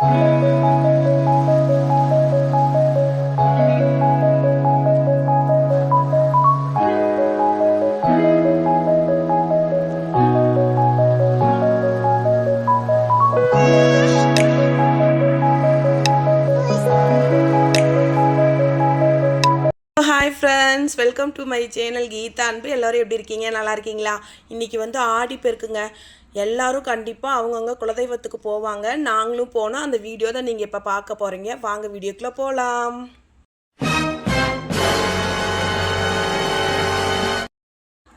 Thank you. Friends welcome to my channel Geetha Anbu. எல்லோரும் எப்படி இருக்கீங்க? நல்லா இருக்கீங்களா? இன்றைக்கி வந்து ஆடி பெருக்குங்க. எல்லாரும் கண்டிப்பாக அவங்கவுங்க குலதெய்வத்துக்கு போவாங்க. நாங்களும் போனோம். அந்த வீடியோ தான் நீங்கள் இப்போ பார்க்க போகிறீங்க வாங்க வீடியோக்குள்ளே போகலாம்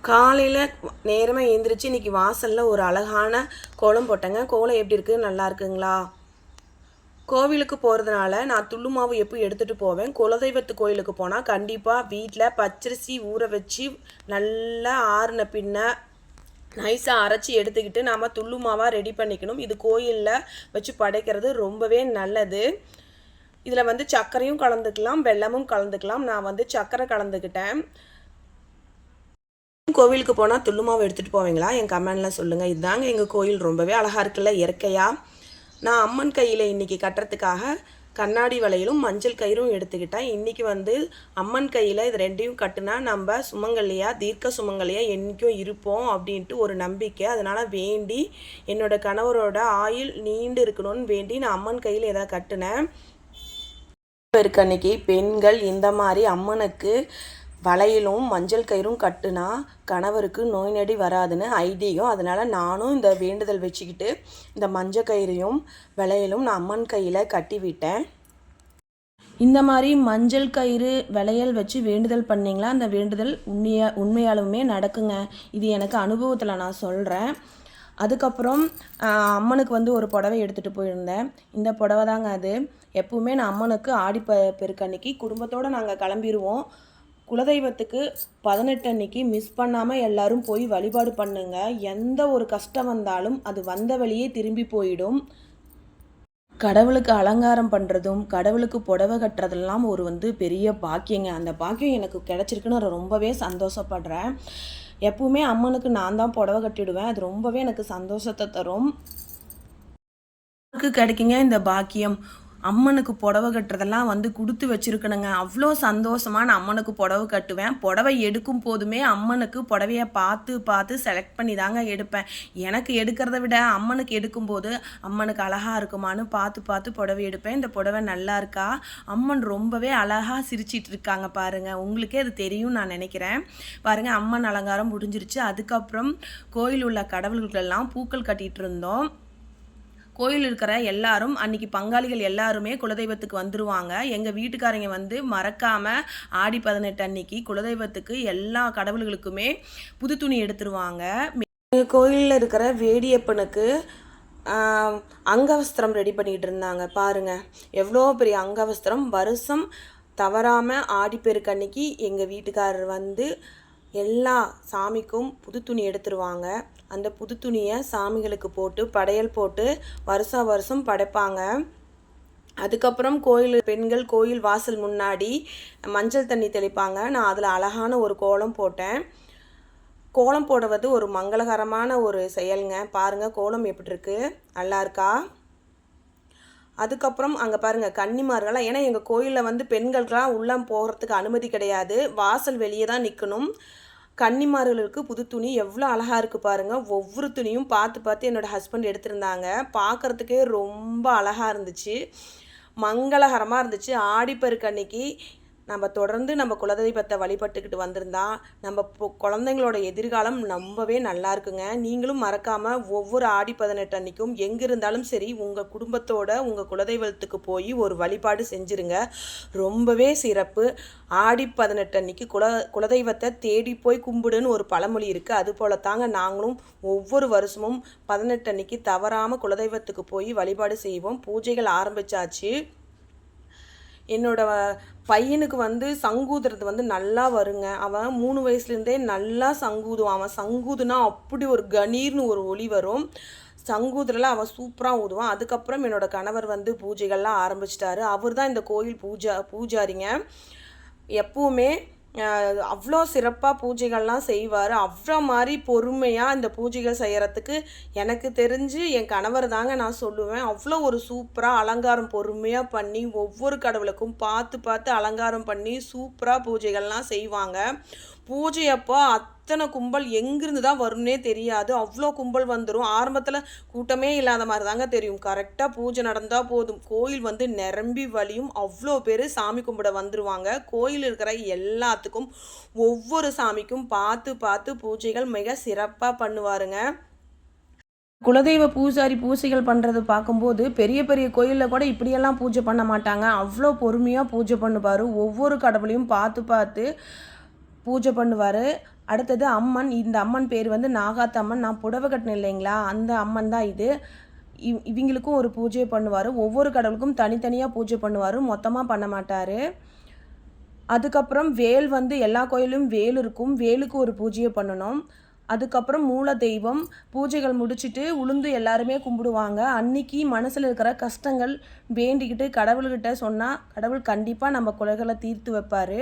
காலையில் நேரமாக எழுந்திரிச்சு இன்றைக்கி வாசலில் ஒரு அழகான கோலம் போட்டேங்க. கோலம் எப்படி இருக்குது நல்லா இருக்குங்களா? கோவிலுக்கு போகிறதுனால நான் துள்ளு மாவு எப்போ எடுத்துகிட்டு போவேன். குலதெய்வத்து கோயிலுக்கு போனால் கண்டிப்பாக வீட்டில் பச்சரிசி ஊற வச்சு நல்லா ஆறுன பின்ன நைஸாக அரைச்சி எடுத்துக்கிட்டு நாம் துள்ளு மாவாக ரெடி பண்ணிக்கணும். இது கோயிலில் வச்சு படைக்கிறது ரொம்பவே நல்லது. இதில் வந்து சர்க்கரையும் கலந்துக்கலாம் வெள்ளமும் கலந்துக்கலாம். நான் வந்து சர்க்கரை கலந்துக்கிட்டேன். கோவிலுக்கு போனால் துள்ளுமாவை எடுத்துகிட்டு போவீங்களா? என் கமெண்டில் சொல்லுங்கள் இதுதாங்க எங்கள் கோயில் ரொம்பவே அழகாக இருக்குல்ல இயற்கையாக நான் அம்மன் கையில் இன்றைக்கி கட்டுறதுக்காக கண்ணாடி வளையலும் மஞ்சள் கயிறும் எடுத்துக்கிட்டேன். இன்றைக்கி வந்து அம்மன் கையில் இது ரெண்டையும் கட்டுனா நம்ம சுமங்கலியா தீர்க்க சுமங்கலியா என்றைக்கும் இருப்போம் அப்படின்ட்டு ஒரு நம்பிக்கை. அதனால் வேண்டி என்னோட கணவரோட ஆயுள் நீண்டு இருக்கணும்னு வேண்டி நான் அம்மன் கையில் எதாவது கட்டினேன். பெருக்கன்னைக்கு பெண்கள் இந்த மாதிரி அம்மனுக்கு வளையலும் மஞ்சள் கயிறும் கட்டுனா கணவருக்கு நோய் நடி வராதுன்னு ஐதீகம். அதனால் நானும் இந்த வேண்டுதல் வச்சுக்கிட்டு இந்த மஞ்சள் கயிறையும் வளையலும் நான் அம்மன் கையில் கட்டி விட்டேன் இந்த மாதிரி மஞ்சள் கயிறு வளையல் வச்சு வேண்டுதல் பண்ணிங்களா? அந்த வேண்டுதல் உண்மையா உண்மையாலுமே நடக்குங்க. இது எனக்கு அனுபவத்தில் நான் சொல்கிறேன் அதுக்கப்புறம் அம்மனுக்கு வந்து ஒரு புடவை எடுத்துகிட்டு போயிருந்தேன். இந்த புடவை தாங்க அது. எப்பவுமே நான் அம்மனுக்கு ஆடி ப பெருக்கன்னைக்கு குடும்பத்தோடு நாங்கள் கிளம்பிடுவோம் குலதெய்வத்துக்கு பதினெட்டு அன்னைக்கு மிஸ் பண்ணாமல் எல்லாரும் போய் வழிபாடு பண்ணுங்க. எந்த ஒரு கஷ்டம் வந்தாலும் அது வந்த வழியே திரும்பி போயிடும். கடவுளுக்கு அலங்காரம் பண்ணுறதும் கடவுளுக்கு புடவை கட்டுறதெல்லாம் ஒரு வந்து பெரிய பாக்கியங்க. அந்த பாக்கியம் எனக்கு கிடைச்சிருக்குன்னு நான் ரொம்பவே சந்தோஷப்படுறேன். எப்பவுமே அம்மனுக்கு நான் தான் புடவை கட்டிடுவேன். அது ரொம்பவே எனக்கு சந்தோஷத்தை தரும். கிடைக்குங்க இந்த பாக்கியம். அம்மனுக்கு புடவை கட்டுறதெல்லாம் வந்து கொடுத்து வச்சிருக்கணுங்க. அவ்வளோ சந்தோஷமாக நான் அம்மனுக்கு புடவை கட்டுவேன். புடவை எடுக்கும் போதுமே அம்மனுக்கு புடவைய பார்த்து பார்த்து செலக்ட் பண்ணி தாங்க எடுப்பேன். எனக்கு எடுக்கிறத விட அம்மனுக்கு எடுக்கும்போது அம்மனுக்கு அழகா இருக்குமான்னு பார்த்து பார்த்து புடவை எடுப்பேன். இந்த புடவை நல்லா இருக்கா? அம்மன் ரொம்பவே அழகாக சிரிச்சிட்டு இருக்காங்க பாருங்கள் உங்களுக்கே அது தெரியும் நான் நினைக்கிறேன். பாருங்கள் அம்மன் அலங்காரம் முடிஞ்சிருச்சு. அதுக்கப்புறம் கோயில் உள்ள கடவுள்களெல்லாம் பூக்கள் கட்டிகிட்டு இருந்தோம். கோயில் இருக்கிற எல்லாரும் அன்னைக்கு பங்காளிகள் எல்லாருமே குலதெய்வத்துக்கு வந்துருவாங்க. எங்கள் வீட்டுக்காரங்க வந்து மறக்காம ஆடி பதினெட்டு அன்னைக்கு குலதெய்வத்துக்கு எல்லா கடவுள்களுக்குமே புது துணி எடுத்துருவாங்க. எங்கள் கோயிலில் இருக்கிற வேடியப்பனுக்கு அங்கவஸ்திரம் ரெடி பண்ணிகிட்டு இருந்தாங்க. பாருங்கள் எவ்வளோ பெரிய அங்கவஸ்திரம். வருஷம் தவறாமல் ஆடிப்பெருக்கு அன்னைக்கு எங்கள் வீட்டுக்காரர் வந்து எல்லா சாமிக்கும் புது துணி எடுத்துருவாங்க. அந்த புது துணியை சாமிகளுக்கு போட்டு படையல் போட்டு வருஷா வருஷம் படைப்பாங்க. அதுக்கப்புறம் கோயில் பெண்கள் கோயில் வாசல் முன்னாடி மஞ்சள் தண்ணி தெளிப்பாங்க. நான் அதில் அழகான ஒரு கோலம் போட்டேன். கோலம் போடுவது ஒரு மங்களகரமான ஒரு செயலுங்க. பாருங்க கோலம் எப்படி இருக்குது நல்லா இருக்கா? அதுக்கப்புறம் அங்கே பாருங்கள் கன்னிமார்கள்லாம் ஏன்னா எங்கள் கோயிலில் வந்து பெண்களுக்கெல்லாம் உள்ளே போகிறதுக்கு அனுமதி கிடையாது. வாசல் வெளியே தான் நிற்கணும் கன்னிமார்களுக்கு புது துணி எவ்வளோ அழகாக இருக்குது பாருங்க. ஒவ்வொரு துணியும் பார்த்து பார்த்து என்னோட ஹஸ்பண்ட் எடுத்திருந்தாங்க. பார்க்கறதுக்கே ரொம்ப அழகாக இருந்துச்சு. மங்களகரமாக இருந்துச்சு. ஆடிப்பெருக்கு அன்னைக்கு நம்ம தொடர்ந்து நம்ம குலதெய்வத்தை வழிபட்டுக்கிட்டு வந்திருந்தா நம்ம குழந்தைங்களோட எதிர்காலம் ரொம்பவே நல்லா இருக்குங்க. நீங்களும் மறக்காம ஒவ்வொரு ஆடி பதினெட்டு அன்னைக்கும் எங்க இருந்தாலும் சரி உங்க குடும்பத்தோட உங்க குலதெய்வத்துக்கு போய் ஒரு வழிபாடு செஞ்சிருங்க. ரொம்பவே சிறப்பு. ஆடி பதினெட்டு அன்னைக்கு குல குலதெய்வத்தை தேடி போய் கும்பிடுன்னு ஒரு பழமொழி இருக்கு. அது போல தாங்க நாங்களும் ஒவ்வொரு வருஷமும் பதினெட்டு அன்னைக்கு தவறாம குலதெய்வத்துக்கு போய் வழிபாடு செய்வோம். பூஜைகள் ஆரம்பிச்சாச்சு. என்னோட பையனுக்கு வந்து சங்கூதுறது வந்து நல்லா வருங்க. அவன் மூணு வயசுலேருந்தே நல்லா சங்கூதுவான். அவன் சங்கூதுனா அப்படி ஒரு கணீர்னு ஒரு ஒளி வரும். சங்கூதுரில் அவன் சூப்பராக ஊதுவான். அதுக்கப்புறம் என்னோடய கணவர் வந்து பூஜைகள்லாம் ஆரம்பிச்சிட்டாரு. அவர் தான் இந்த கோயில் பூஜா பூஜாரிங்க. எப்போவுமே அவ்வளோ சிறப்பாக பூஜைகள்லாம் செய்வார். அவ்வளோ மாதிரி பொறுமையாக இந்த பூஜைகள் செய்கிறதுக்கு எனக்கு தெரிஞ்சு என் கணவர் தாங்க நான் சொல்லுவேன். அவ்வளோ ஒரு சூப்பராக அலங்காரம் பொறுமையாக பண்ணி ஒவ்வொரு கடவுளுக்கும் பார்த்து பார்த்து அலங்காரம் பண்ணி சூப்பராக பூஜைகள்லாம் செய்வாங்க. பூஜை அப்போ அத்தனை கும்பல் எங்கிருந்து தான் வரும்னே தெரியாது. அவ்வளோ கும்பல் வந்துடும் ஆரம்பத்தில் கூட்டமே இல்லாத மாதிரி தாங்க தெரியும். கரெக்டாக பூஜை நடந்தால் போதும். கோயில் வந்து நிரம்பி வழியும் அவ்வளோ பேர் சாமி கும்பிட வந்துடுவாங்க கோயில் இருக்கிற எல்லாத்துக்கும் ஒவ்வொரு சாமிக்கும் பார்த்து பார்த்து பூஜைகள் மிக சிறப்பாக பண்ணுவாருங்க. குலதெய்வ பூசாரி பூஜைகள் பண்ணுறது பார்க்கும்போது பெரிய பெரிய கோயிலில் கூட இப்படியெல்லாம் பூஜை பண்ண மாட்டாங்க. அவ்வளோ பொறுமையாக பூஜை பண்ணுவார். ஒவ்வொரு கடவுளையும் பார்த்து பார்த்து பூஜை பண்ணுவார். அடுத்தது அம்மன் இந்த அம்மன் பேர் வந்து நாகாத்தம்மன் நான் புடவை கட்டினேன் இல்லைங்களா? அந்த அம்மன் தான் இது. இவ் இவங்களுக்கும் ஒரு பூஜை பண்ணுவார். ஒவ்வொரு கடவுளுக்கும் தனித்தனியாக பூஜை பண்ணுவார். மொத்தமாக பண்ண மாட்டார். அதுக்கப்புறம் வேல் வந்து எல்லா கோயிலும் வேல் இருக்கும். வேலுக்கு ஒரு பூஜையை பண்ணணும். அதுக்கப்புறம் மூல தெய்வம். பூஜைகள் முடிச்சுட்டு உளுந்து எல்லாருமே கும்பிடுவாங்க. அன்னைக்கு மனசில் இருக்கிற கஷ்டங்கள் வேண்டிக்கிட்டு கடவுள்கிட்ட சொன்னால் கடவுள் கண்டிப்பாக நம்ம குலைகளை தீர்த்து வைப்பார்.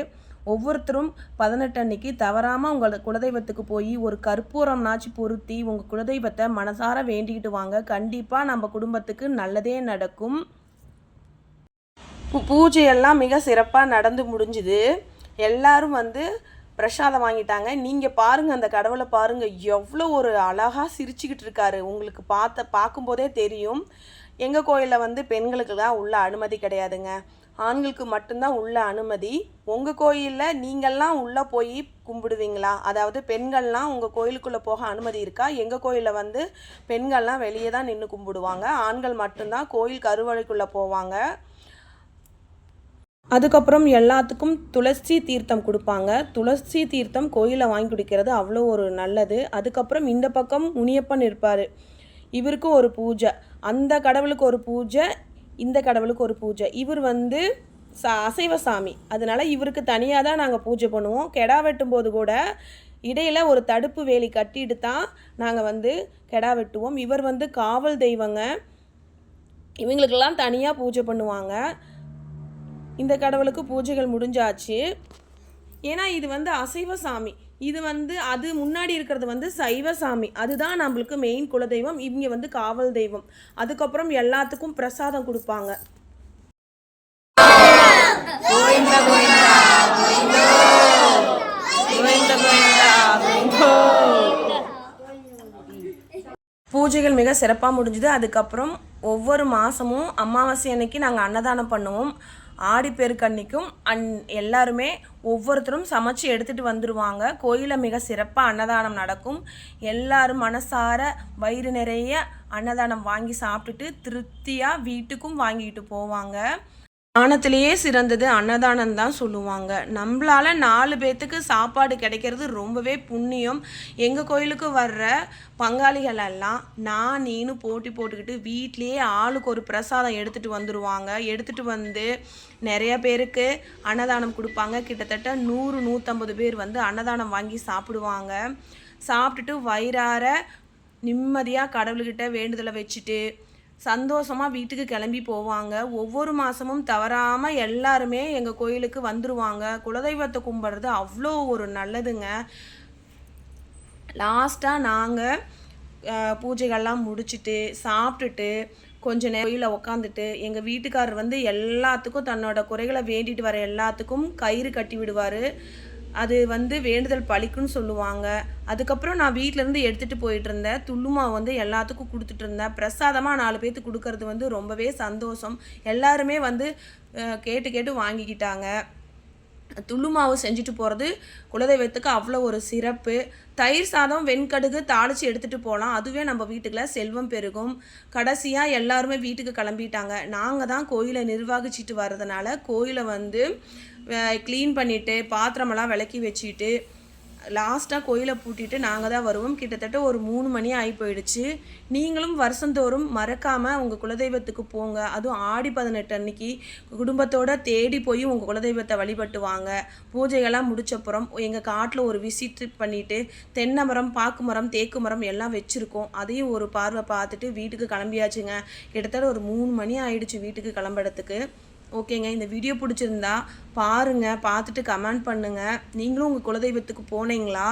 ஒவ்வொருத்தரும் பதினெட்டு அன்னைக்கு தவறாமல் உங்கள் குலதெய்வத்துக்கு போய் ஒரு கற்பூரம்னாச்சு பொருத்தி உங்கள் குலதெய்வத்தை மனசார வேண்டிக்கிட்டு வாங்க. கண்டிப்பாக நம்ம குடும்பத்துக்கு நல்லதே நடக்கும். பூஜையெல்லாம் மிக சிறப்பாக நடந்து முடிஞ்சுது. எல்லாரும் வந்து பிரசாதம் வாங்கிட்டாங்க. நீங்கள் பாருங்கள் அந்த கடவுளை பாருங்கள் எவ்வளோ ஒரு அழகாக சிரிச்சுக்கிட்டு இருக்காரு. உங்களுக்கு பார்த்த பார்க்கும்போதே தெரியும். எங்கள் கோயிலில் வந்து பெண்களுக்கு தான் உள்ள அனுமதி கிடையாதுங்க. ஆண்களுக்கு மட்டும்தான் உள்ள அனுமதி. உங்கள் கோயிலில் நீங்கள்லாம் உள்ளே போய் கும்பிடுவீங்களா? அதாவது பெண்கள்லாம் உங்கள் கோயிலுக்குள்ளே போக அனுமதி இருக்கா? எங்கள் கோயிலில் வந்து பெண்கள்லாம் வெளியே தான் நின்று கும்பிடுவாங்க. ஆண்கள் மட்டும்தான் கோயில் கருவறைக்குள்ளே போவாங்க. அதுக்கப்புறம் எல்லாத்துக்கும் துளசி தீர்த்தம் கொடுப்பாங்க. துளசி தீர்த்தம் கோயிலில் வாங்கி குடிக்கிறது அவ்வளோ ஒரு நல்லது. அதுக்கப்புறம் இந்த பக்கம் முனியப்பன் இருப்பார். இவருக்கும் ஒரு பூஜை. அந்த கடவுளுக்கு ஒரு பூஜை இந்த கடவுளுக்கு ஒரு பூஜை. இவர் வந்து ச அசைவ சாமி. அதனால் இவருக்கு தனியாக தான் நாங்கள் பூஜை பண்ணுவோம். கெடா வெட்டும் போது கூட இடையில் ஒரு தடுப்பு வேலி கட்டிட்டு தான் நாங்கள் வந்து கெடா வெட்டுவோம். இவர் வந்து காவல் தெய்வங்க. இவங்களுக்கெல்லாம் தனியாக பூஜை பண்ணுவாங்க. இந்த கடவுளுக்கு பூஜைகள் முடிஞ்சாச்சு. ஏன்னா இது வந்து அசைவ சாமி. இது வந்து அது முன்னாடி இருக்கிறது வந்து சைவ சாமி அதுதான் நம்மளுக்கு மெயின் குலதெய்வம். இவங்க வந்து காவல் தெய்வம். அதுக்கப்புறம் எல்லாத்துக்கும் பிரசாதம் கொடுப்பாங்க. பூஜைகள் மிக சிறப்பாக முடிஞ்சுது. அதுக்கப்புறம் ஒவ்வொரு மாதமும் அமாவாசை அன்னைக்கு நாங்கள் அன்னதானம் பண்ணுவோம். ஆடிப்பெருக்கன்னைக்கும் அன் எல்லாருமே ஒவ்வொருத்தரும் சமைச்சு எடுத்துகிட்டு வந்துடுவாங்க கோயிலில் மிக சிறப்பாக அன்னதானம் நடக்கும். எல்லாரும் மனசார வயிறு நிறைய அன்னதானம் வாங்கி சாப்பிட்டுட்டு திருப்தியாக வீட்டுக்கும் வாங்கிட்டு போவாங்க. தானத்திலேயே சிறந்தது அன்னதானம் தான் சொல்லுவாங்க. நம்மளால் நாலு பேர்த்துக்கு சாப்பாடு கிடைக்கிறது ரொம்பவே புண்ணியம். எங்கள் கோயிலுக்கு வர்ற பங்காளிகள் எல்லாம் நான் நீனு போட்டி போட்டுக்கிட்டு வீட்லேயே ஆளுக்கு ஒரு பிரசாதம் எடுத்துகிட்டு வந்துடுவாங்க எடுத்துகிட்டு வந்து நிறைய பேருக்கு அன்னதானம் கொடுப்பாங்க. கிட்டத்தட்ட நூறு நூற்றம்பது பேர் வந்து அன்னதானம் வாங்கி சாப்பிடுவாங்க. சாப்பிட்டுட்டு வயிறார நிம்மதியாக கடவுள்கிட்ட வேண்டுதலை வச்சுட்டு சந்தோஷமாக வீட்டுக்கு கிளம்பி போவாங்க. ஒவ்வொரு மாதமும் தவறாமல் எல்லாருமே எங்கள் கோயிலுக்கு வந்துடுவாங்க குலதெய்வத்தை கும்பிட்றது அவ்வளோ ஒரு நல்லதுங்க. லாஸ்ட்டாக நாங்கள் பூஜைகள்லாம் முடிச்சுட்டு சாப்பிட்டுட்டு கொஞ்ச நேரம் கோயிலில் உக்காந்துட்டு எங்கள் வீட்டுக்காரர் வந்து எல்லாத்துக்கும் தன்னோட குறைகளை வேண்டிட்டு வர எல்லாத்துக்கும் கயிறு கட்டி விடுவார். அது வந்து வேண்டுதல் பழிக்குன்னு சொல்லுவாங்க. அதுக்கப்புறம் நான் வீட்டிலேருந்து எடுத்துகிட்டு போயிட்டு இருந்தேன் துள்ளுமா வந்து எல்லாத்துக்கும் கொடுத்துட்டு இருந்தேன் பிரசாதமாக நாலு பேர்த்துக்கு கொடுக்கறது வந்து ரொம்பவே சந்தோஷம். எல்லாருமே வந்து கேட்டு கேட்டு வாங்கிக்கிட்டாங்க. துள்ளுமாவு செஞ்சுட்டு போகிறது குலதெய்வத்துக்கு அவ்வளோ ஒரு சிறப்பு. தயிர் சாதம் வெண்கடுகு தாளித்து எடுத்துகிட்டு போகலாம் அதுவே நம்ம வீட்டுக்குள்ள செல்வம் பெருகும். கடைசியாக எல்லாருமே வீட்டுக்கு கிளம்பிட்டாங்க. நாங்கள் தான் கோயிலை நிர்வகிச்சிட்டு வர்றதுனால கோயிலை வந்து க்ளீன் பண்ணிவிட்டு பாத்திரமெல்லாம் விளக்கி வச்சுட்டு லாஸ்ட்டாக கோயிலை பூட்டிட்டு நாங்கள் தான் வருவோம். கிட்டத்தட்ட ஒரு மூணு மணி ஆகி போயிடுச்சு. நீங்களும் வருஷந்தோறும் மறக்காமல் உங்கள் குலதெய்வத்துக்கு போங்க. அதுவும் ஆடி பதினெட்டு அன்னைக்கு குடும்பத்தோடு தேடி போய் உங்கள் குலதெய்வத்தை வழிபட்டு வாங்க பூஜைகள்லாம் முடிச்சப்புறம் எங்கள் காட்டில் ஒரு விசிட் பண்ணிவிட்டு தென்னை மரம் பாக்கு மரம் தேக்கு மரம் எல்லாம் வச்சுருக்கோம். அதையும் ஒரு பார்வை பார்த்துட்டு வீட்டுக்கு கிளம்பியாச்சுங்க. கிட்டத்தட்ட ஒரு மூணு மணி ஆயிடுச்சு வீட்டுக்கு கிளம்புறதுக்கு. ஓகேங்க இந்த வீடியோ பிடிச்சிருந்தா பாருங்கள் பார்த்துட்டு கமெண்ட் பண்ணுங்கள் நீங்களும் உங்கள் குலதெய்வத்துக்கு போனீங்களா?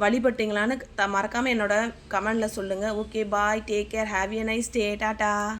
வழிபட்டீங்களான்னு த மறக்காமல் என்னோட கமெண்டில் சொல்லுங்கள் okay bye take care have a nice day tata